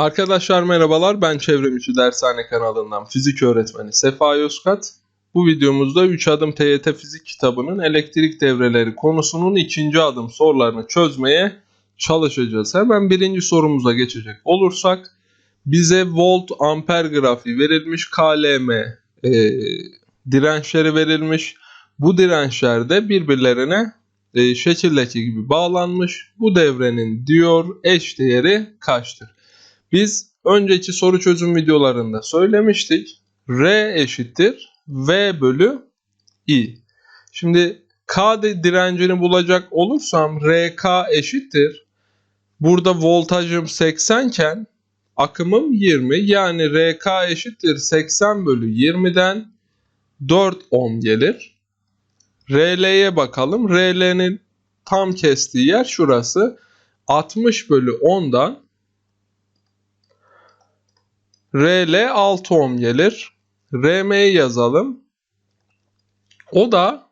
Arkadaşlar merhabalar ben Çevrimiçi Dershane kanalından fizik öğretmeni Sefa Yozkat. Bu videomuzda 3 adım TYT fizik kitabının elektrik devreleri konusunun ikinci adım sorularını çözmeye çalışacağız. Hemen birinci sorumuza geçecek olursak bize volt amper grafiği verilmiş KLM e, dirençleri verilmiş. Bu dirençler de birbirlerine e, şekildeki gibi bağlanmış. Bu devrenin diyor eş değeri kaçtır? Biz önceki soru çözüm videolarında söylemiştik. R eşittir V bölü I. Şimdi K direncini bulacak olursam RK eşittir. Burada voltajım 80 iken akımım 20. Yani RK eşittir 80 bölü 20'den 4 ohm gelir. RL'ye bakalım. RL'nin tam kestiği yer şurası. 60 bölü 10'dan RL 6 ohm gelir. RM'yi yazalım. O da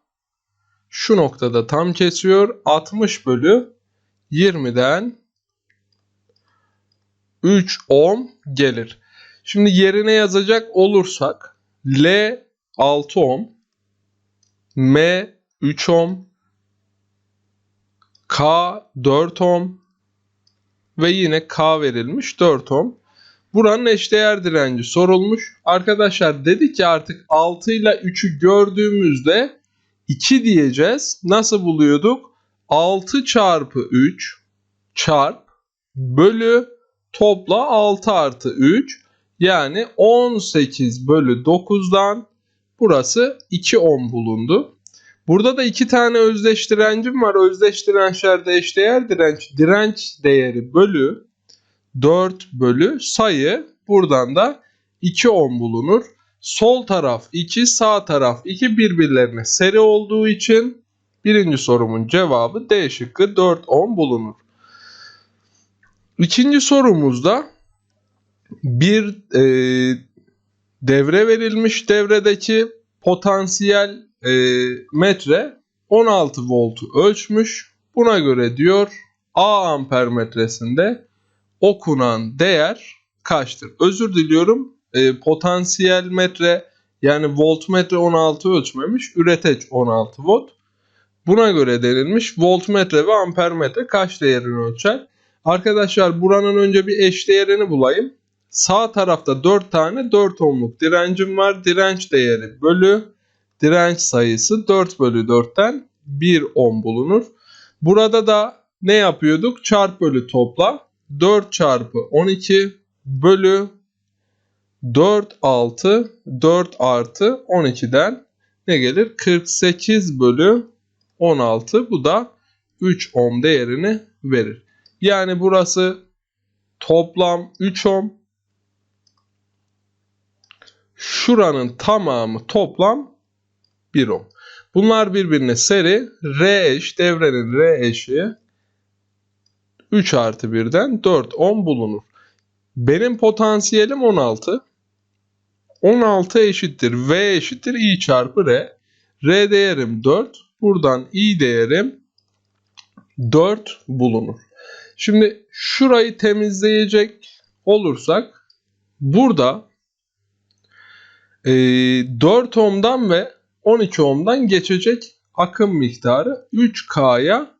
şu noktada tam kesiyor. 60 bölü 20'den 3 ohm gelir. Şimdi yerine yazacak olursak L 6 ohm, M 3 ohm, K 4 ohm ve yine K verilmiş 4 ohm. Buranın eşdeğer direnci sorulmuş. Arkadaşlar dedik ki artık 6 ile 3'ü gördüğümüzde 2 diyeceğiz. Nasıl buluyorduk? 6 çarpı 3 çarp bölü topla 6 artı 3 yani 18 bölü 9'dan burası 2 ohm bulundu. Burada da iki tane özdeş direncim var. Özdeş dirençlerde eşdeğer direnç, direnç değeri bölü 4 bölü sayı buradan da 2 ohm bulunur. Sol taraf 2 sağ taraf 2 birbirlerine seri olduğu için birinci sorumun cevabı D şıkkı 4 ohm bulunur. İkinci sorumuzda bir e, devre verilmiş devredeki potansiyel e, metre 16 voltu ölçmüş. Buna göre diyor A amper metresinde okunan değer kaçtır? Özür diliyorum. E, potansiyel metre yani voltmetre 16 ölçmemiş. Üreteç 16 volt. Buna göre denilmiş voltmetre ve ampermetre kaç değerini ölçer? Arkadaşlar buranın önce bir eş değerini bulayım. Sağ tarafta 4 tane 4 ohmluk direncim var. Direnç değeri bölü direnç sayısı 4 bölü 4'ten 1 ohm bulunur. Burada da ne yapıyorduk? Çarp bölü topla. 4 çarpı 12 bölü 4 6 4 artı 12'den ne gelir? 48 bölü 16 bu da 3 ohm değerini verir. Yani burası toplam 3 ohm. Şuranın tamamı toplam 1 ohm. Bunlar birbirine seri. R eş devrenin R eşi 3 artı 1'den 4 ohm bulunur. Benim potansiyelim 16. 16 eşittir V eşittir I çarpı R. R değerim 4. Buradan I değerim 4 bulunur. Şimdi şurayı temizleyecek olursak burada e, 4 ohm'dan ve 12 ohm'dan geçecek akım miktarı 3K'ya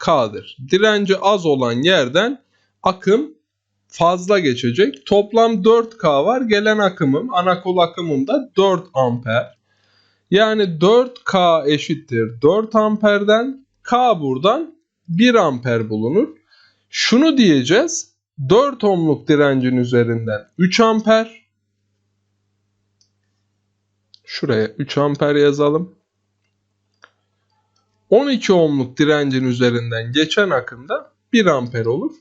K'dır. Direnci az olan yerden akım fazla geçecek. Toplam 4K var. Gelen akımım, ana kol akımım da 4 amper. Yani 4K eşittir 4 amperden K buradan 1 amper bulunur. Şunu diyeceğiz. 4 ohmluk direncin üzerinden 3 amper. Şuraya 3 amper yazalım. 12 ohmluk direncin üzerinden geçen akımda 1 amper olur.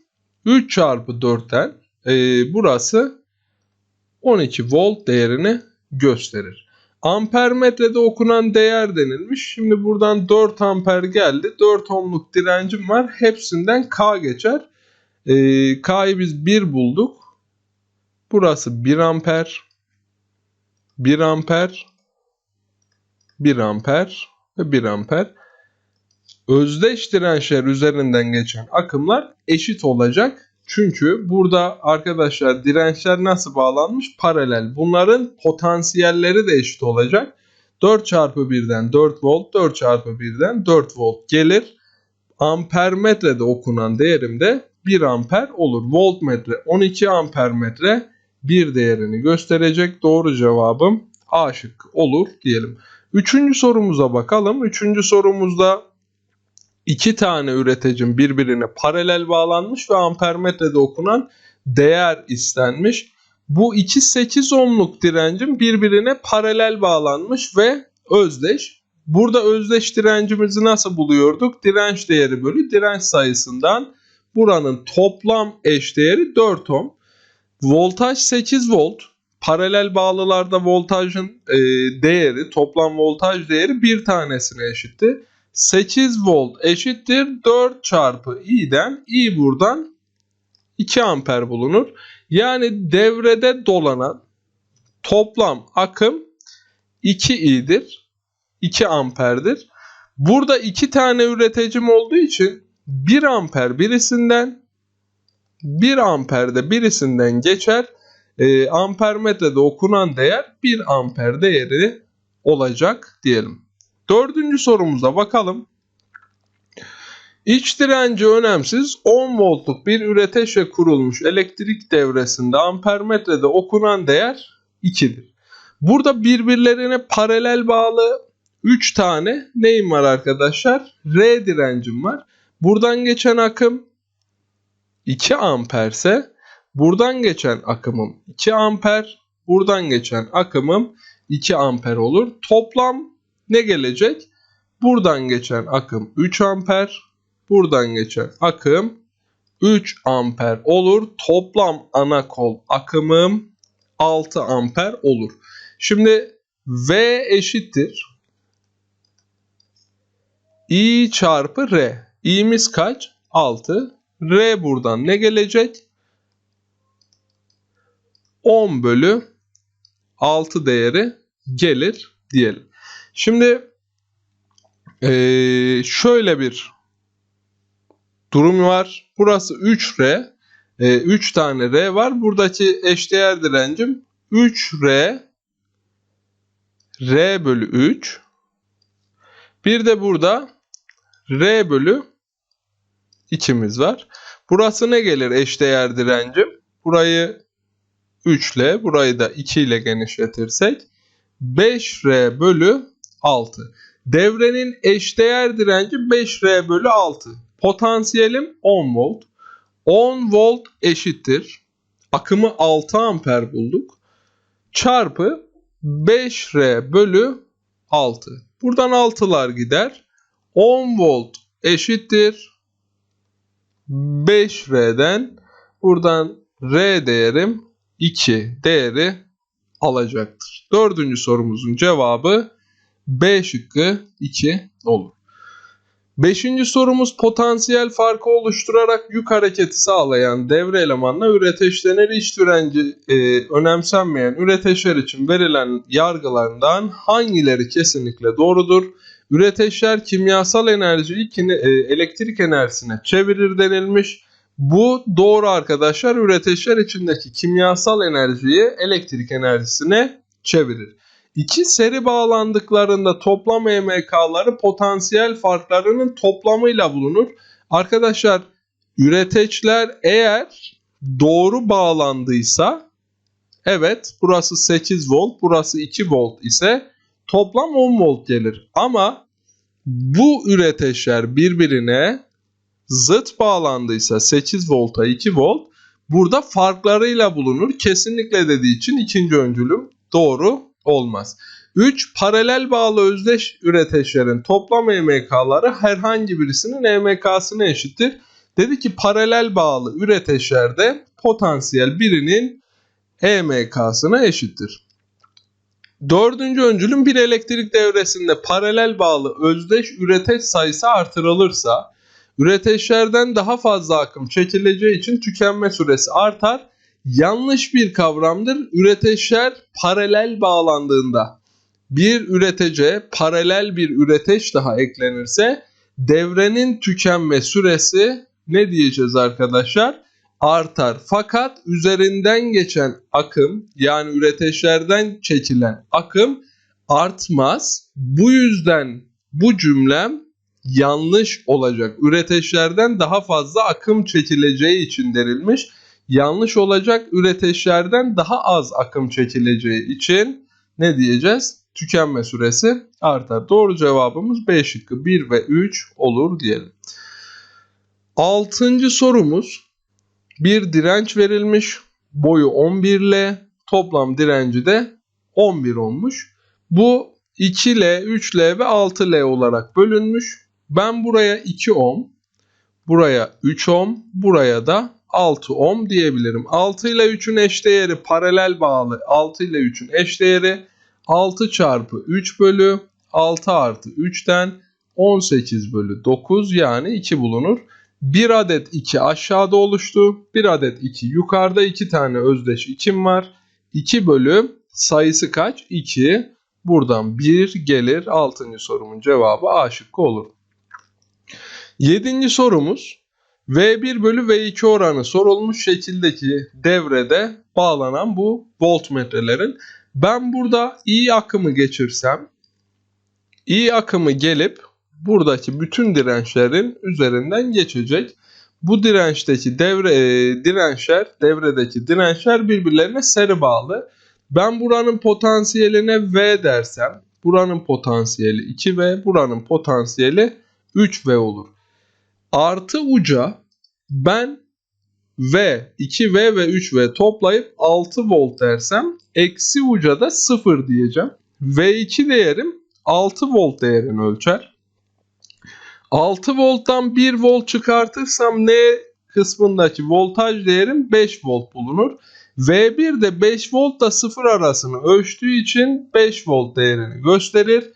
3 çarpı 4'ten e, burası 12 volt değerini gösterir. Ampermetrede okunan değer denilmiş. Şimdi buradan 4 amper geldi. 4 ohmluk direncim var. Hepsinden K geçer. E, K'yı biz 1 bulduk. Burası 1 amper. 1 amper. 1 amper ve 1 amper özdeş dirençler üzerinden geçen akımlar eşit olacak. Çünkü burada arkadaşlar dirençler nasıl bağlanmış? Paralel. Bunların potansiyelleri de eşit olacak. 4 çarpı 1'den 4 volt, 4 çarpı 1'den 4 volt gelir. Amper metrede okunan değerim de 1 amper olur. Voltmetre 12 amper metre bir değerini gösterecek. Doğru cevabım A şıkkı olur diyelim. Üçüncü sorumuza bakalım. Üçüncü sorumuzda iki tane üreticim birbirine paralel bağlanmış ve ampermetrede okunan değer istenmiş. Bu iki 8 ohmluk direncim birbirine paralel bağlanmış ve özdeş. Burada özdeş direncimizi nasıl buluyorduk? Direnç değeri bölü direnç sayısından buranın toplam eş değeri 4 ohm. Voltaj 8 volt. Paralel bağlılarda voltajın e, değeri, toplam voltaj değeri bir tanesine eşitti. 8 volt eşittir 4 çarpı i'den i buradan 2 amper bulunur. Yani devrede dolanan toplam akım 2i'dir. 2 amperdir. Burada iki tane üreticim olduğu için 1 amper birisinden 1 amper de birisinden geçer. E, ampermetrede okunan değer 1 amper değeri olacak diyelim. Dördüncü sorumuza bakalım. İç direnci önemsiz 10 voltluk bir üreteçle kurulmuş elektrik devresinde ampermetrede okunan değer 2'dir. Burada birbirlerine paralel bağlı 3 tane neyim var arkadaşlar? R direncim var. Buradan geçen akım 2 amperse buradan geçen akımım 2 amper, buradan geçen akımım 2 amper olur. Toplam ne gelecek? Buradan geçen akım 3 amper, buradan geçen akım 3 amper olur. Toplam ana kol akımım 6 amper olur. Şimdi V eşittir. I çarpı R. İ'miz kaç? 6. R buradan ne gelecek? 10 bölü 6 değeri gelir diyelim. Şimdi ee, şöyle bir durum var. Burası 3R. E, 3 tane R var. Buradaki eşdeğer direncim 3R R bölü 3. Bir de burada R bölü 2'miz var. Burası ne gelir eşdeğer direncim? Burayı 3 ile burayı da 2 ile genişletirsek 5R bölü 6. Devrenin eşdeğer direnci 5R bölü 6. Potansiyelim 10 volt. 10 volt eşittir. Akımı 6 amper bulduk. Çarpı 5R bölü 6. Buradan 6'lar gider. 10 volt eşittir. 5R'den buradan R değerim 2 değeri alacaktır. Dördüncü sorumuzun cevabı B şıkkı 2 olur. Beşinci sorumuz potansiyel farkı oluşturarak yük hareketi sağlayan devre elemanla üreteçlenir iç direnci e, önemsenmeyen üreteçler için verilen yargılardan hangileri kesinlikle doğrudur? Üreteçler kimyasal enerjiyi kine, e, elektrik enerjisine çevirir denilmiş. Bu doğru arkadaşlar. Üreteçler içindeki kimyasal enerjiyi elektrik enerjisine çevirir. İki seri bağlandıklarında toplam EMK'ları potansiyel farklarının toplamıyla bulunur. Arkadaşlar üreteçler eğer doğru bağlandıysa evet burası 8 volt burası 2 volt ise toplam 10 volt gelir. Ama bu üreteçler birbirine zıt bağlandıysa 8 volta 2 volt burada farklarıyla bulunur. Kesinlikle dediği için ikinci öncülüm doğru olmaz. 3. Paralel bağlı özdeş üreteçlerin toplam EMK'ları herhangi birisinin EMK'sına eşittir. Dedi ki paralel bağlı üreteçlerde potansiyel birinin EMK'sına eşittir. Dördüncü öncülün bir elektrik devresinde paralel bağlı özdeş üreteç sayısı artırılırsa üreteçlerden daha fazla akım çekileceği için tükenme süresi artar yanlış bir kavramdır. Üreteçler paralel bağlandığında bir üretece paralel bir üreteç daha eklenirse devrenin tükenme süresi ne diyeceğiz arkadaşlar? artar. Fakat üzerinden geçen akım yani üreteçlerden çekilen akım artmaz. Bu yüzden bu cümlem yanlış olacak. Üreteçlerden daha fazla akım çekileceği için denilmiş. Yanlış olacak üreteçlerden daha az akım çekileceği için ne diyeceğiz? Tükenme süresi artar. Doğru cevabımız B şıkkı 1 ve 3 olur diyelim. Altıncı sorumuz bir direnç verilmiş. Boyu 11 L. Toplam direnci de 11 olmuş. Bu 2L, 3L ve 6L olarak bölünmüş. Ben buraya 2 ohm, buraya 3 ohm, buraya da 6 ohm diyebilirim. 6 ile 3'ün eşdeğeri paralel bağlı. 6 ile 3'ün eşdeğeri 6 çarpı 3 bölü 6 artı 3'ten 18 bölü 9 yani 2 bulunur. 1 adet 2 aşağıda oluştu. 1 adet 2 yukarıda 2 tane özdeş 2'm var. 2 bölü sayısı kaç? 2. Buradan 1 gelir. 6. sorumun cevabı A şıkkı olur. 7. sorumuz V1 bölü V2 oranı sorulmuş şekildeki devrede bağlanan bu voltmetrelerin. Ben burada I akımı geçirsem I akımı gelip buradaki bütün dirençlerin üzerinden geçecek. Bu dirençteki devre e, dirençler, devredeki dirençler birbirlerine seri bağlı. Ben buranın potansiyeline V dersem, buranın potansiyeli 2V, buranın potansiyeli 3V olur. Artı uca ben V, 2V ve 3V toplayıp 6 volt dersem eksi uca da 0 diyeceğim. V2 değerim 6 volt değerini ölçer. 6 volttan 1 volt çıkartırsam N kısmındaki voltaj değerim 5 volt bulunur. V1 de 5 volt da 0 arasını ölçtüğü için 5 volt değerini gösterir.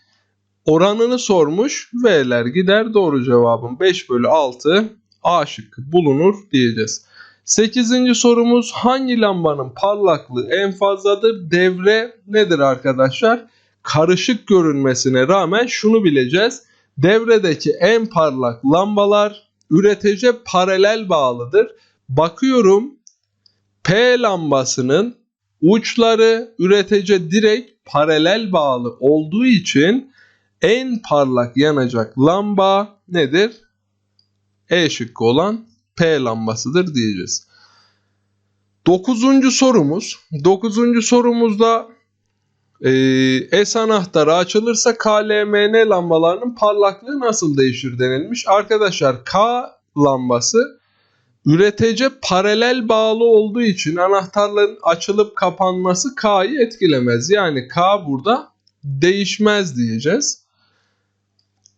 Oranını sormuş. V'ler gider. Doğru cevabın 5 bölü 6 A şıkkı bulunur diyeceğiz. 8. sorumuz hangi lambanın parlaklığı en fazladır? Devre nedir arkadaşlar? Karışık görünmesine rağmen şunu bileceğiz. Devredeki en parlak lambalar üretece paralel bağlıdır. Bakıyorum P lambasının uçları üretece direkt paralel bağlı olduğu için en parlak yanacak lamba nedir? E şıkkı olan P lambasıdır diyeceğiz. Dokuzuncu sorumuz. Dokuzuncu sorumuzda e, S anahtarı açılırsa KLMN lambalarının parlaklığı nasıl değişir denilmiş. Arkadaşlar K lambası üretece paralel bağlı olduğu için anahtarların açılıp kapanması K'yı etkilemez. Yani K burada değişmez diyeceğiz.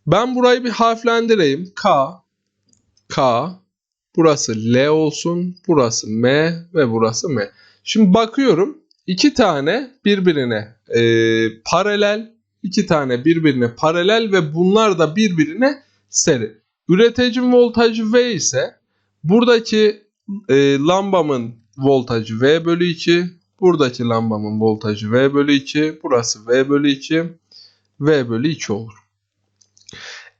Ben burayı bir harflendireyim. K, K, burası L olsun, burası M ve burası M. Şimdi bakıyorum iki tane birbirine e, paralel, iki tane birbirine paralel ve bunlar da birbirine seri. Üreticinin voltajı V ise buradaki e, lambamın voltajı V bölü 2, buradaki lambamın voltajı V bölü 2, burası V bölü 2, V bölü 2 olur.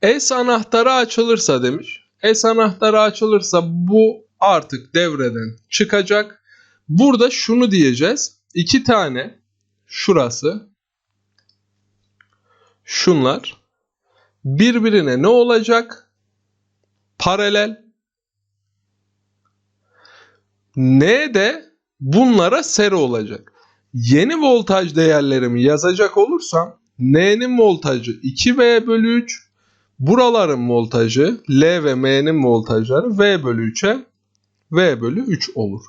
S anahtarı açılırsa demiş. S anahtarı açılırsa bu artık devreden çıkacak. Burada şunu diyeceğiz. İki tane şurası şunlar birbirine ne olacak? Paralel. N de bunlara seri olacak. Yeni voltaj değerlerimi yazacak olursam N'nin voltajı 2V bölü 3 Buraların voltajı L ve M'nin voltajları V bölü 3'e V bölü 3 olur.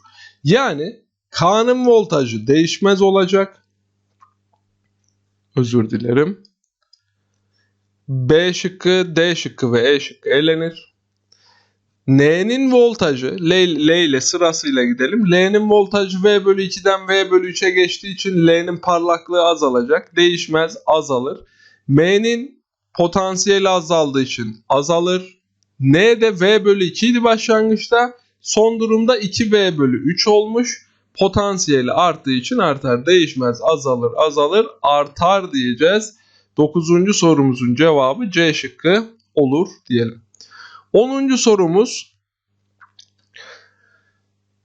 Yani K'nın voltajı değişmez olacak. Özür dilerim. B şıkkı, D şıkkı ve E şıkkı elenir. N'nin voltajı L, L ile sırasıyla gidelim. L'nin voltajı V bölü 2'den V bölü 3'e geçtiği için L'nin parlaklığı azalacak. Değişmez azalır. M'nin potansiyeli azaldığı için azalır. N de V bölü 2 idi başlangıçta. Son durumda 2V bölü 3 olmuş. Potansiyeli arttığı için artar. Değişmez azalır azalır artar diyeceğiz. 9. sorumuzun cevabı C şıkkı olur diyelim. 10. sorumuz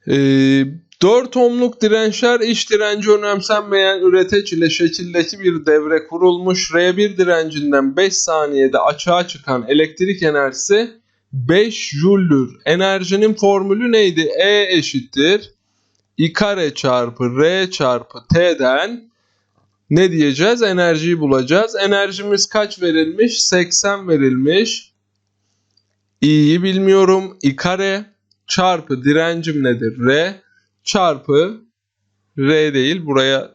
Ee, 4 ohmluk dirençler iç direnci önemsenmeyen üreteç ile şekildeki bir devre kurulmuş. R1 direncinden 5 saniyede açığa çıkan elektrik enerjisi 5 jüldür. Enerjinin formülü neydi? E eşittir. I kare çarpı R çarpı T'den ne diyeceğiz? Enerjiyi bulacağız. Enerjimiz kaç verilmiş? 80 verilmiş. İ'yi bilmiyorum. I kare çarpı direncim nedir? R çarpı R değil buraya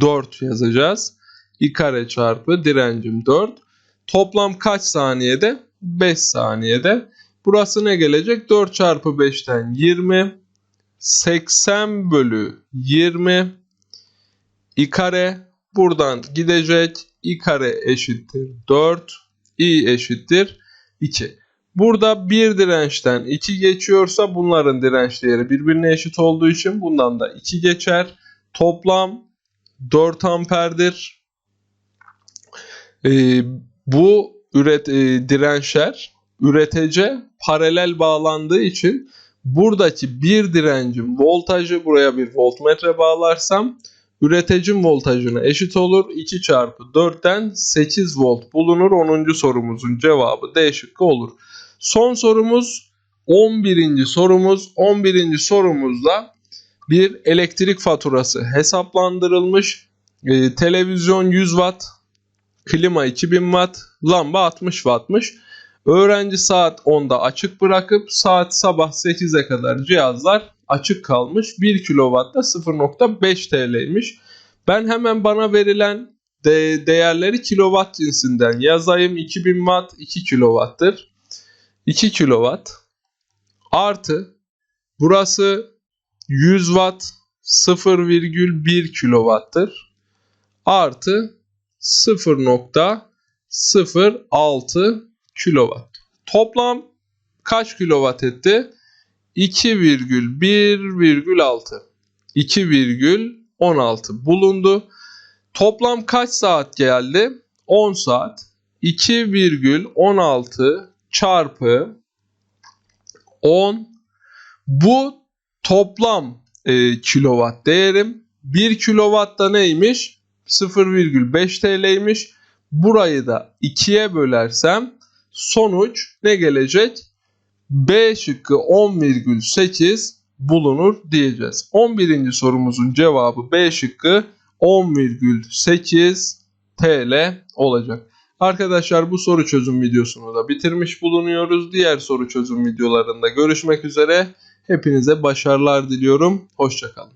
4 yazacağız. I kare çarpı direncim 4. Toplam kaç saniyede? 5 saniyede. Burası ne gelecek? 4 çarpı 5'ten 20. 80 bölü 20. I kare buradan gidecek. I kare eşittir 4. I eşittir 2. Burada bir dirençten 2 geçiyorsa bunların direnç değeri birbirine eşit olduğu için bundan da 2 geçer. Toplam 4 amperdir. Ee, bu üret e, dirençler üretece paralel bağlandığı için buradaki bir direncin voltajı buraya bir voltmetre bağlarsam üreticinin voltajına eşit olur. 2 çarpı 4'ten 8 volt bulunur. 10. sorumuzun cevabı D şıkkı olur. Son sorumuz 11. sorumuz. 11. sorumuzda bir elektrik faturası hesaplandırılmış. Ee, televizyon 100 watt, klima 2000 watt, lamba 60 wattmış. Öğrenci saat 10'da açık bırakıp saat sabah 8'e kadar cihazlar açık kalmış. 1 kW da 0.5 TL'ymiş. Ben hemen bana verilen de değerleri kilowatt cinsinden yazayım. 2000 watt 2 kW'tır. 2 kW artı burası 100 watt 0,1 kW'tır. Artı 0.06 kW. Toplam kaç kW etti? 2,1,6 2,16 bulundu. Toplam kaç saat geldi? 10 saat. 2,16 çarpı 10 bu toplam e, kilowatt değerim. 1 kilowatt da neymiş? 0,5 TL'ymiş burayı da 2'ye bölersem sonuç ne gelecek? B şıkkı 10,8 bulunur diyeceğiz. 11. sorumuzun cevabı B şıkkı 10,8 TL olacak. Arkadaşlar bu soru çözüm videosunu da bitirmiş bulunuyoruz. Diğer soru çözüm videolarında görüşmek üzere. Hepinize başarılar diliyorum. Hoşçakalın.